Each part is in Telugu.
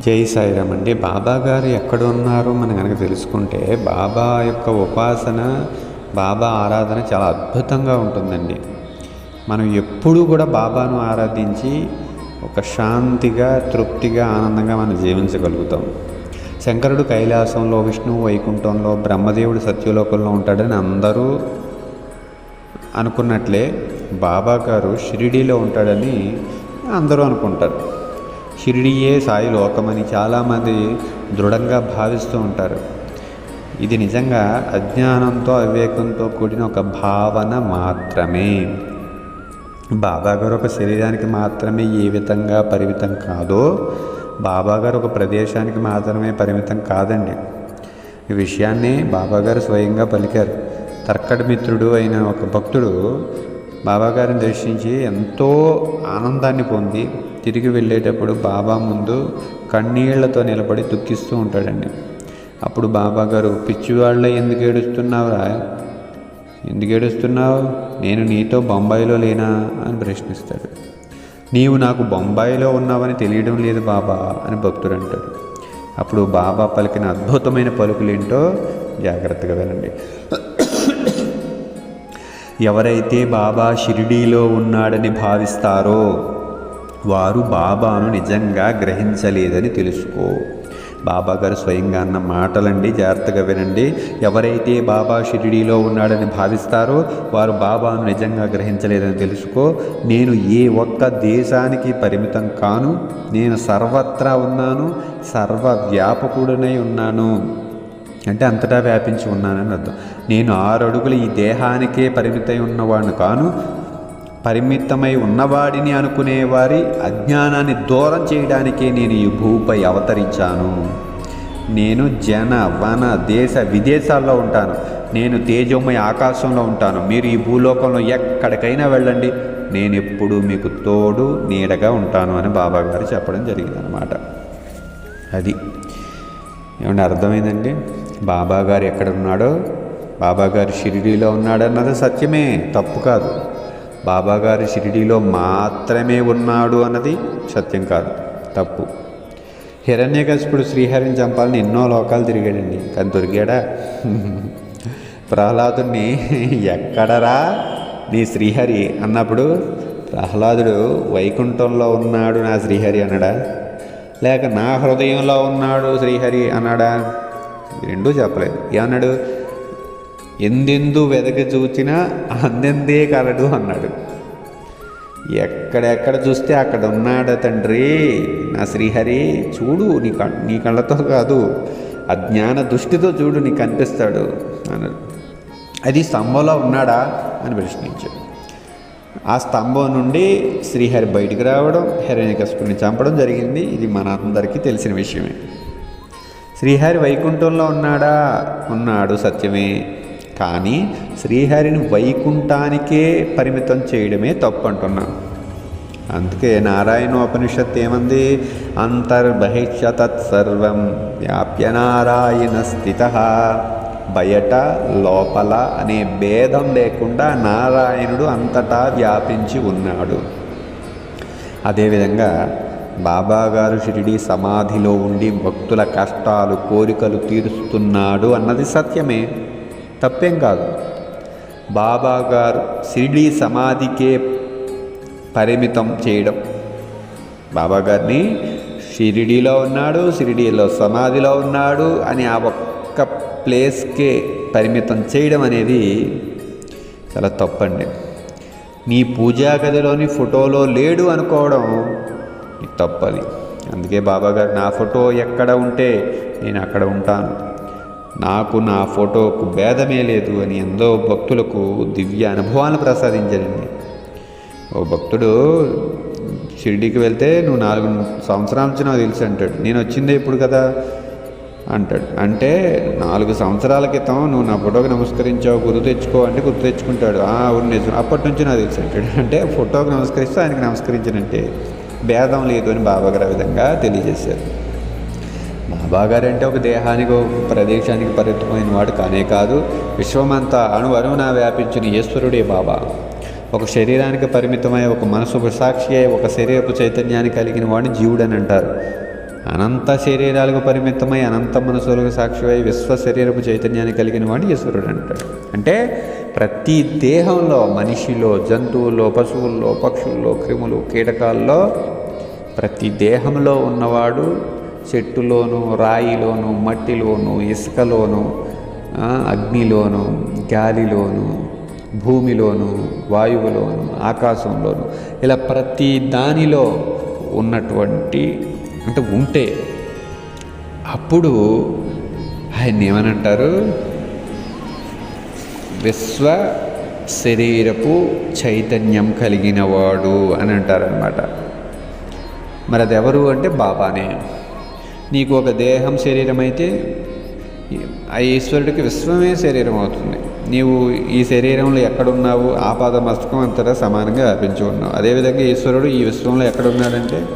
జై సాయిరామ్ అండి. బాబా గారు ఎక్కడ ఉన్నారో మనం కనుక తెలుసుకుంటే బాబా యొక్క ఉపాసన బాబా ఆరాధన చాలా అద్భుతంగా ఉంటుందండి. మనం ఎప్పుడూ కూడా బాబాను ఆరాధించి ఒక శాంతిగా తృప్తిగా ఆనందంగా మనం జీవించగలుగుతాం. శంకరుడు కైలాసంలో విష్ణువు వైకుంఠంలో బ్రహ్మదేవుడు సత్యలోకంలో ఉంటాడని అందరూ అనుకున్నట్లే బాబా గారు షిరిడీలో ఉంటాడని అందరూ అనుకుంటారు. షిరిడియే సాయి లోకమని చాలామంది దృఢంగా భావిస్తూ ఉంటారు. ఇది నిజంగా అజ్ఞానంతో అవివేకంతో కూడిన ఒక భావన మాత్రమే. బాబాగారు ఒక శరీరానికి మాత్రమే ఏ విధంగా పరిమితం కాదో బాబాగారు ఒక ప్రదేశానికి మాత్రమే పరిమితం కాదండి. ఈ విషయాన్ని బాబాగారు స్వయంగా పలికారు. తర్కటి మిత్రుడు అయిన ఒక భక్తుడు బాబాగారిని దర్శించి ఎంతో ఆనందాన్ని పొంది తిరిగి వెళ్ళేటప్పుడు బాబా ముందు కన్నీళ్ళతో నిలబడి దుఃఖిస్తూ ఉంటాడండి. అప్పుడు బాబా గారు పిచ్చివాళ్ళ ఎందుకు ఏడుస్తున్నావురా? ఎందుకు ఏడుస్తున్నావు? నేను నీతో బొంబాయిలో లేనా? అని ప్రశ్నిస్తాడు. నీవు నాకు బొంబాయిలో ఉన్నావని తెలియడం లేదు బాబా అని భక్తుడు అంటాడు. అప్పుడు బాబా పలికిన అద్భుతమైన పలుకులేంటో జాగ్రత్తగా వినండి. ఎవరైతే బాబా షిరిడీలో ఉన్నాడని భావిస్తారో వారు బాబాను నిజంగా గ్రహించలేదని తెలుసుకో. బాబా గారు స్వయంగా అన్న మాటలండి జాగ్రత్తగా వినండి. ఎవరైతే బాబా షిరిడీలో ఉన్నాడని భావిస్తారో వారు బాబాను నిజంగా గ్రహించలేదని తెలుసుకో. నేను ఏ ఒక్క దేశానికి పరిమితం కాను నేను సర్వత్రా ఉన్నాను సర్వవ్యాపకుడనై ఉన్నాను. అంటే అంతటా వ్యాపించి ఉన్నానని అర్థం. నేను ఆరు అడుగులు ఈ దేహానికే పరిమితమై ఉన్నవాడిని కాను పరిమితమై ఉన్నవాడిని అనుకునేవారి అజ్ఞానాన్ని దూరం చేయడానికే నేను ఈ భూపై అవతరించాను. నేను జన వన దేశ విదేశాల్లో ఉంటాను. నేను తేజోమయ ఆకాశంలో ఉంటాను. మీరు ఈ భూలోకంలో ఎక్కడికైనా వెళ్ళండి. నేను ఎప్పుడూ మీకు తోడు నీడగా ఉంటాను అని బాబా గారు చెప్పడం జరిగిందనమాట అది. ఏమంటే అర్థమైందండి? బాబా గారు ఎక్కడ ఉన్నాడో బాబా గారు షిరిడీలో ఉన్నాడన్నది సత్యమే తప్పు కాదు. బాబాగారి షిరిడీలో మాత్రమే ఉన్నాడు అన్నది సత్యం కాదు తప్పు. హిరణ్యకశిపుడు శ్రీహరిని చంపాలని ఎన్నో లోకాలు తిరిగాడండి. కానీ దొరికాడా? ప్రహ్లాదుని ఎక్కడరా? నీ శ్రీహరి అన్నప్పుడు ప్రహ్లాదుడు వైకుంఠంలో ఉన్నాడు నా శ్రీహరి అన్నాడా? లేక నా హృదయంలో ఉన్నాడు శ్రీహరి అన్నాడా? రెండూ చెప్పలేదు. ఏమన్నాడు? ఎందెందు వెదక చూచినా అందెందే కలడు అన్నాడు. ఎక్కడెక్కడ చూస్తే అక్కడ ఉన్నాడు తండ్రి నా శ్రీహరి చూడు నీ క నీ కళ్ళతో కాదు అజ్ఞాన దృష్టితో చూడు నీకు కనిపిస్తాడు అన్నాడు. అది స్తంభంలో ఉన్నాడా అని ప్రశ్నించాడు. ఆ స్తంభం నుండి శ్రీహరి బయటికి రావడం హిరణ్యకశిపుని చంపడం జరిగింది. ఇది మన అందరికీ తెలిసిన విషయమే. శ్రీహరి వైకుంఠంలో ఉన్నాడా? ఉన్నాడు సత్యమే. కానీ శ్రీహరిని వైకుంఠానికే పరిమితం చేయడమే తప్పు అంటున్నాను అందుకే నారాయణోపనిషత్ ఏమంది అంతర్బహిష్య తత్సర్వం వ్యాప్య నారాయణ స్థిత. బయట లోపల అనే భేదం లేకుండా నారాయణుడు అంతటా వ్యాపించి ఉన్నాడు. అదేవిధంగా బాబాగారు షిరిడి సమాధిలో ఉండి భక్తుల కష్టాలు కోరికలు తీరుస్తున్నాడు అన్నది సత్యమే. తప్పేం కాదు. బాబా గారు షిరిడి సమాధికే పరిమితం చేయడం. బాబా గారిని షిరిడీలో ఉన్నాడు షిరిడీలో సమాధిలో ఉన్నాడు అని ఆ ఒక్క ప్లేస్కే పరిమితం చేయడం అనేది చాలా తప్పండి. నీ పూజా గదిలోని ఫోటోలో లేడు అనుకోవడం తప్పది. అందుకే బాబా గారు నా ఫోటో ఎక్కడ ఉంటే నేను అక్కడ ఉంటాను. నాకు నా ఫోటోకు భేదమే లేదు అని ఎంతో భక్తులకు దివ్య అనుభవాలను ప్రసాదించారండి ఓ భక్తుడు షిరిడీకి వెళ్తే నువ్వు నాలుగు సంవత్సరాల నుంచి నాకు తెలుసు అంటాడు. నేను వచ్చిందే ఇప్పుడు కదా అంటాడు. అంటే నాలుగు సంవత్సరాల క్రితం నువ్వు నా ఫోటోకి నమస్కరించావు గుర్తు తెచ్చుకో అంటే గుర్తు తెచ్చుకుంటాడు. "ఆ, అవును నిజం. అప్పటి నుంచి నాకు తెలుసు అంటాడు. అంటే ఫోటోకి నమస్కరిస్తే ఆయనకి నమస్కరించినట్టే భేదం లేదు అని బాబాగారు ఆ విధంగా తెలియజేశారు. బాబాగారు అంటే ఒక దేహానికి ఒక ప్రదేశానికి పరిమితమైన వాడు కానే కాదు. విశ్వమంతా అణు వ్యాపించిన ఈశ్వరుడే బాబా. ఒక శరీరానికి పరిమితమై ఒక మనసుకు సాక్షి అయి ఒక శరీరపు చైతన్యాన్ని కలిగిన వాడిని జీవుడని అంటారు. అనంత శరీరాలకు పరిమితమై అనంత మనసులకు సాక్షివై విశ్వ శరీరపు చైతన్యాన్ని కలిగిన వాడు ఈశ్వరుడు అంటాడు. అంటే ప్రతి దేహంలో మనిషిలో జంతువుల్లో పశువుల్లో పక్షుల్లో క్రిములు కీటకాల్లో ప్రతి దేహంలో ఉన్నవాడు చెట్టులోను రాయిలోను మట్టిలోను ఇసుకలోను అగ్నిలోను గాలిలోను భూమిలోను వాయువులోను ఆకాశంలోను ఇలా ప్రతి దానిలో ఉన్నటువంటి అంటే ఉంటే అప్పుడు ఆయన ఏమనంటారు? విశ్వ శరీరపు చైతన్యం కలిగినవాడు అని అంటారనమాట మరి అది ఎవరు అంటే బాబానే. నీకు ఒక దేహం శరీరం అయితే ఆ ఈశ్వరుడికి విశ్వమే శరీరం అవుతుంది నీవు ఈ శరీరంలో ఎక్కడున్నావు? ఆపాద మస్తకం అంతటా సమానంగా వ్యాపించి ఉన్నావు. అదేవిధంగా ఈశ్వరుడు ఈ విశ్వంలో ఎక్కడున్నాడంటే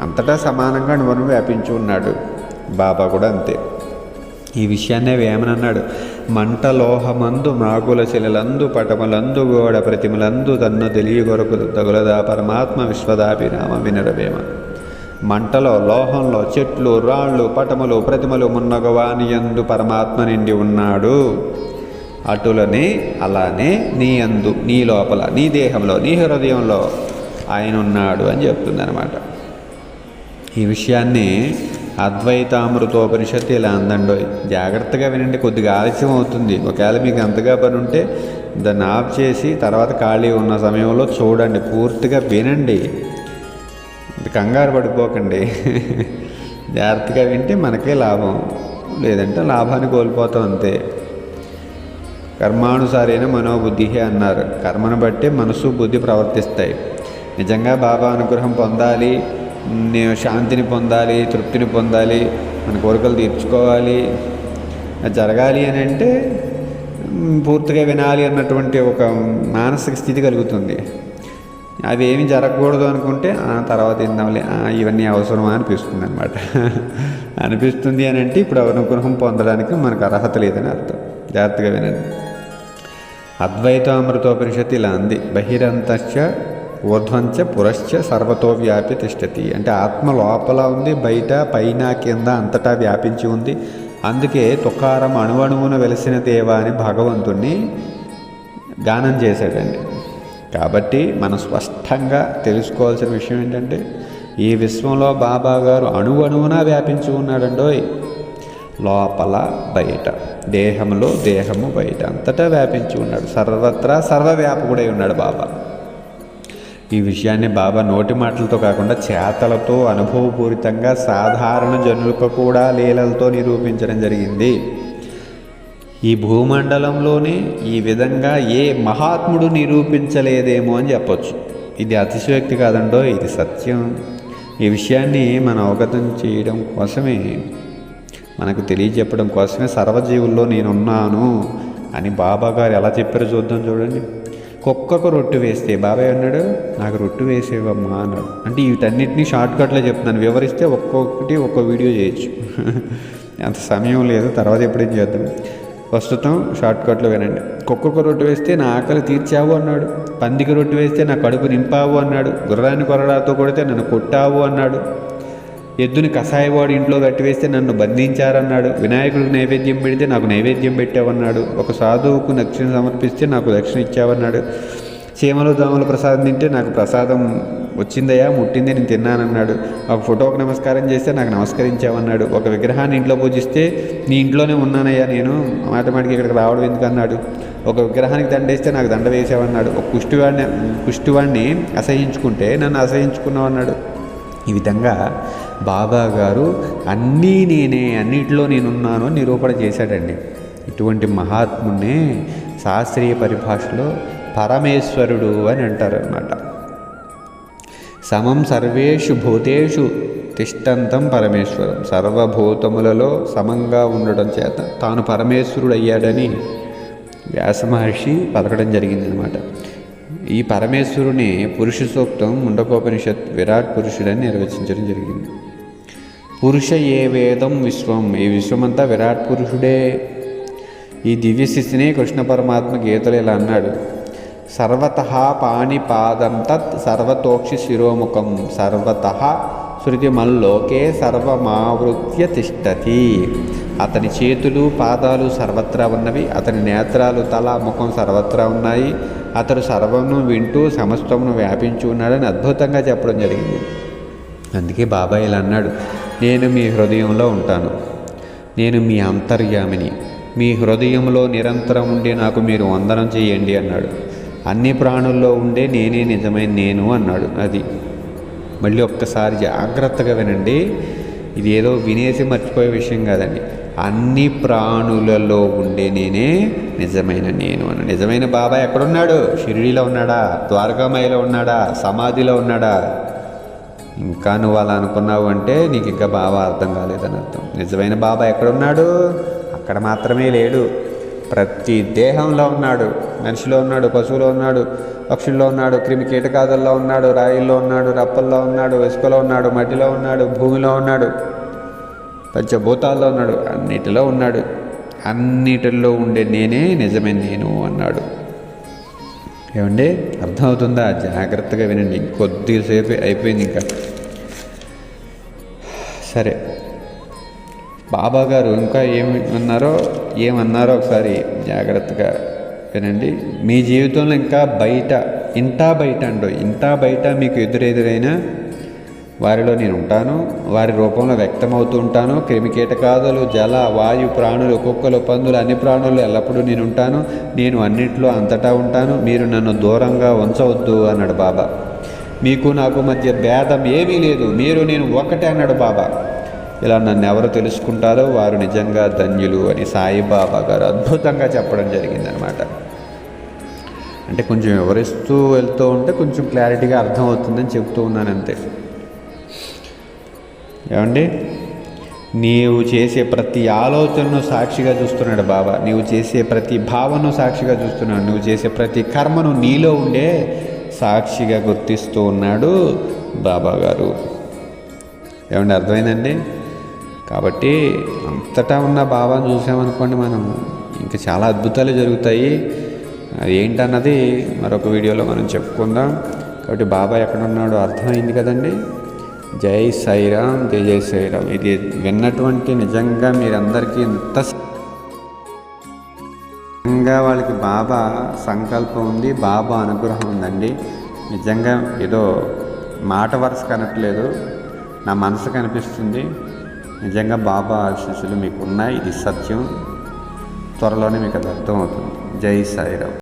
అంతటా సమానంగా నువ్వు వ్యాపించి ఉన్నాడు. బాబా కూడా అంతే. ఈ విషయాన్నే వేమనన్నాడు మంటలోహమందు మాగుల శిలలందు పటములందు గోడ ప్రతిమలందు తన్ను తెలియగొరకు తగులదా పరమాత్మ విశ్వదాభిరామ వినరవేమ మంటలో లోహంలో చెట్లు రాళ్ళు పటములు ప్రతిమలు మున్నగవానియందు పరమాత్మ నిండి ఉన్నాడు. అటులనే అలానే నీ అందు నీ లోపల నీ దేహంలో నీ హృదయంలో ఆయన ఉన్నాడు అని చెప్తుంది అనమాట ఈ విషయాన్ని అద్వైతామృతోపనిషత్తు ఇలా అందండో జాగ్రత్తగా వినండి కొద్దిగా ఆలస్యం అవుతుంది. ఒకవేళ మీకు అంతగా పని ఉంటే దాన్ని ఆఫ్ చేసి తర్వాత ఖాళీ ఉన్న సమయంలో చూడండి పూర్తిగా వినండి. కంగారు పడిపోకండి. జాగ్రత్తగా వింటే మనకే లాభం. లేదంటే లాభాన్ని కోల్పోతాం అంతే. కర్మానుసారైన మనోబుద్ధి అన్నారు. కర్మను బట్టి మనసు బుద్ధి ప్రవర్తిస్తాయి. నిజంగా బాబా అనుగ్రహం పొందాలి. నేను శాంతిని పొందాలి తృప్తిని పొందాలి. మన కోరికలు తీర్చుకోవాలి. అది జరగాలి అని అంటే పూర్తిగా వినాలి అన్నటువంటి ఒక మానసిక స్థితి కలుగుతుంది. అవి ఏమి జరగకూడదు అనుకుంటే "ఆ, తర్వాత ఇందాంలే ఇవన్నీ అవసరమా అనిపిస్తుంది అనమాట అనిపిస్తుంది అని అంటే ఇప్పుడు అనుగ్రహం పొందడానికి మనకు అర్హత లేదని అర్థం. జాగ్రత్తగా వినండి. అద్వైతామృతోపనిషత్తు ఇలా అంది. బహిరంతశ్చ ఊర్ధ్వంచ పురశ్చ సర్వతో వ్యాపి తిష్టతి. అంటే ఆత్మ లోపల ఉంది బయట పైన కింద అంతటా వ్యాపించి ఉంది. అందుకే తుకారం అణువణువున వెలిసిన దేవా అని భగవంతుణ్ణి గానం చేశాడండి. కాబట్టి మనం స్పష్టంగా తెలుసుకోవాల్సిన విషయం ఏంటంటే ఈ విశ్వంలో బాబా గారు అణువణువున వ్యాపించి ఉన్నాడండోయ్. లోపల బయట దేహంలో దేహము బయట అంతటా వ్యాపించి ఉన్నాడు. సర్వత్రా సర్వవ్యాపకుడై ఉన్నాడు బాబా. ఈ విషయాన్ని బాబా నోటి మాటలతో కాకుండా చేతలతో అనుభవపూరితంగా సాధారణ జనులకు కూడా లీలలతో నిరూపించడం జరిగింది. ఈ భూమండలంలోనే ఈ విధంగా ఏ మహాత్ముడు నిరూపించలేదేమో అని చెప్పొచ్చు. ఇది అతిశయోక్తి కాదండో ఇది సత్యం. ఈ విషయాన్ని మనం అవగతం చేయడం కోసమే. మనకు తెలియజెప్పడం కోసమే సర్వజీవుల్లో నేనున్నాను అని బాబా గారు ఎలా చెప్పారో చూద్దాం చూడండి. కుక్కకు రొట్టు వేస్తే బాబాయ్ అన్నాడు నాకు రొట్టు వేసేవమ్మా అన్నాడు. అంటే వీటన్నిటినీ షార్ట్కట్లో చెప్తున్నాను. వివరిస్తే ఒక్కొక్కటి ఒక్కో వీడియో చేయొచ్చు. అంత సమయం లేదు తర్వాత ఎప్పుడేం చేద్దాం. ప్రస్తుతం షార్ట్కట్లో వినండి. కుక్కకు రొట్టె వేస్తే నా ఆకలి తీర్చావు అన్నాడు. పందికి రొట్టె వేస్తే నా కడుపు నింపావు అన్నాడు. గుర్రాన్ని కొరడాతో కొడితే నన్ను కొట్టావు అన్నాడు. ఎద్దుని కషాయవాడు ఇంట్లో కట్టివేస్తే నన్ను బంధించారన్నాడు. వినాయకుడికి నైవేద్యం పెడితే నాకు నైవేద్యం పెట్టావన్నాడు. ఒక సాధువుకు దక్షిణ సమర్పిస్తే నాకు దక్షిణ ఇచ్చావన్నాడు. చీమలు దోమలు ప్రసాదం తింటే నాకు ప్రసాదం వచ్చిందయ్యా ముట్టిందే నేను తిన్నానన్నాడు. ఒక ఫోటోకి నమస్కారం చేస్తే నాకు నమస్కరించావన్నాడు. ఒక విగ్రహాన్ని ఇంట్లో పూజిస్తే నీ ఇంట్లోనే ఉన్నానయ్యా నేను. మాటమాటికి ఇక్కడికి రావడం ఎందుకన్నాడు? ఒక విగ్రహానికి దండేస్తే నాకు దండ వేసావన్నాడు. ఒక కుష్టివాడిని కుష్టివాడిని అసహించుకుంటే నన్ను అసహించుకున్నావు అన్నాడు ఈ విధంగా బాబా గారు అన్నీ నేనే అన్నిట్లో నేనున్నాను నిరూపణ చేశాడండి. ఇటువంటి మహాత్మున్నే శాస్త్రీయ పరిభాషలో పరమేశ్వరుడు అని అంటారు అన్నమాట సమం సర్వేషు భూతేషు తిష్టంతం పరమేశ్వరం. సర్వభూతములలో సమంగా ఉండడం చేత తాను పరమేశ్వరుడు అయ్యాడని వ్యాసమహర్షి పలకడం జరిగిందనమాట ఈ పరమేశ్వరుని పురుష సూక్తం ముండకోపనిషత్ విరాట్ పురుషుడని నిర్వచించడం జరిగింది. పురుష ఏ వేదం విశ్వం? ఈ విశ్వమంతా విరాట్ పురుషుడే. ఈ దివ్య స్థితిని కృష్ణ పరమాత్మ గీతలు ఇలా అన్నాడు. సర్వత పాణిపాదం తత్ సర్వతోక్షి శిరోముఖం సర్వత శృతిమల్లోకే సర్వమావృత్య తిష్టతి. అతని చేతులు పాదాలు సర్వత్రా ఉన్నవి అతని నేత్రాలు తల ముఖం సర్వత్రా ఉన్నాయి. అతడు సర్వమును వింటూ సమస్తమును వ్యాపించి ఉన్నాడని అద్భుతంగా చెప్పడం జరిగింది. అందుకే బాబాయ్ ఇలా అన్నాడు నేను మీ హృదయంలో ఉంటాను. నేను మీ అంతర్యామిని. మీ హృదయంలో నిరంతరం ఉండి నాకు మీరు వందనం చేయండి అన్నాడు. అన్ని ప్రాణుల్లో ఉండే నేనే నిజమైన నేను అన్నాడు అది. మళ్ళీ ఒక్కసారి జాగ్రత్తగా వినండి. ఇది ఏదో వినేసి మర్చిపోయే విషయం కాదండి. అన్ని ప్రాణులలో ఉండే నేనే నిజమైన నేను అన్న నిజమైన బాబా ఎక్కడున్నాడు? షిరిడీలో ఉన్నాడా? ద్వారకామాయిలో ఉన్నాడా? సమాధిలో ఉన్నాడా? ఇంకా నువ్వు అలా అనుకున్నావు అంటే నీకు ఇంకా బాబా అర్థం కాలేదని అర్థం. నిజమైన బాబా ఎక్కడున్నాడు? అక్కడ మాత్రమే లేడు. ప్రతి దేహంలో ఉన్నాడు. మనిషిలో ఉన్నాడు పశువులో ఉన్నాడు పక్షుల్లో ఉన్నాడు క్రిమి కీటకాదుల్లో ఉన్నాడు రాయిల్లో ఉన్నాడు రప్పల్లో ఉన్నాడు ఇసుకలో ఉన్నాడు మట్టిలో ఉన్నాడు భూమిలో ఉన్నాడు పంచభూతాల్లో ఉన్నాడు అన్నిటిలో ఉన్నాడు. అన్నిటిలో ఉండే నేనే నిజమే నేను అన్నాడు. ఏమండి? అర్థమవుతుందా? జాగ్రత్తగా వినండి. కొద్దిసేపు అయిపోయింది ఇంకా. సరే. బాబా గారు ఇంకా ఏమి అన్నారో ఏమన్నారో ఒకసారి జాగ్రత్తగా వినండి. మీ జీవితంలో ఇంకా బయట ఇంటా బయట అండో. ఇంటా బయట మీకు ఎదురెదురైనా వారిలో నేను ఉంటాను. వారి రూపంలో వ్యక్తమవుతూ ఉంటాను. క్రిమికీటకాదులు జల వాయు ప్రాణులు కుక్కలు పందులు అన్ని ప్రాణులు ఎల్లప్పుడూ నేను ఉంటాను. నేను అన్నింటిలో అంతటా ఉంటాను. మీరు నన్ను దూరంగా ఉంచవద్దు అన్నాడు బాబా. మీకు నాకు మధ్య భేదం ఏమీ లేదు. మీరు నేను ఒకటే అన్నాడు బాబా. ఇలా నన్ను ఎవరు తెలుసుకుంటారో వారు నిజంగా ధన్యులు అని సాయిబాబా గారు అద్భుతంగా చెప్పడం జరిగిందనమాట అంటే కొంచెం వివరిస్తూ వెళ్తూ ఉంటే కొంచెం క్లారిటీగా అర్థమవుతుందని చెప్తూ ఉన్నాను అంతే. ఏమండి? నీవు చేసే ప్రతి ఆలోచనను సాక్షిగా చూస్తున్నాడు బాబా. నీవు చేసే ప్రతి భావనను సాక్షిగా చూస్తున్నాడు. నువ్వు చేసే ప్రతి కర్మను నీలో ఉండే సాక్షిగా గుర్తిస్తూ ఉన్నాడు బాబా గారు. ఏమండి అర్థమైందండి? కాబట్టి అంతటా ఉన్న బాబాను చూసామనుకోండి మనం ఇంకా చాలా అద్భుతాలు జరుగుతాయి. అది ఏంటన్నది మరొక వీడియోలో మనం చెప్పుకుందాం. కాబట్టి బాబా ఎక్కడ ఉన్నాడో అర్థమైంది కదండి? జై సాయిరామ్ జై జై సాయిరామ్. ఇది విన్నటువంటి నిజంగా మీరందరికీ ఎంత నిజంగా వాళ్ళకి బాబా సంకల్పం ఉంది బాబా అనుగ్రహం ఉందండి. నిజంగా ఏదో మాట వరుస కనట్లేదు. నా మనసు కనిపిస్తుంది. నిజంగా బాబా ఆశీస్సులు మీకు ఉన్నాయి ఇది సత్యం. త్వరలోనే మీకు అది అర్థమవుతుంది. జై సాయిరామ్.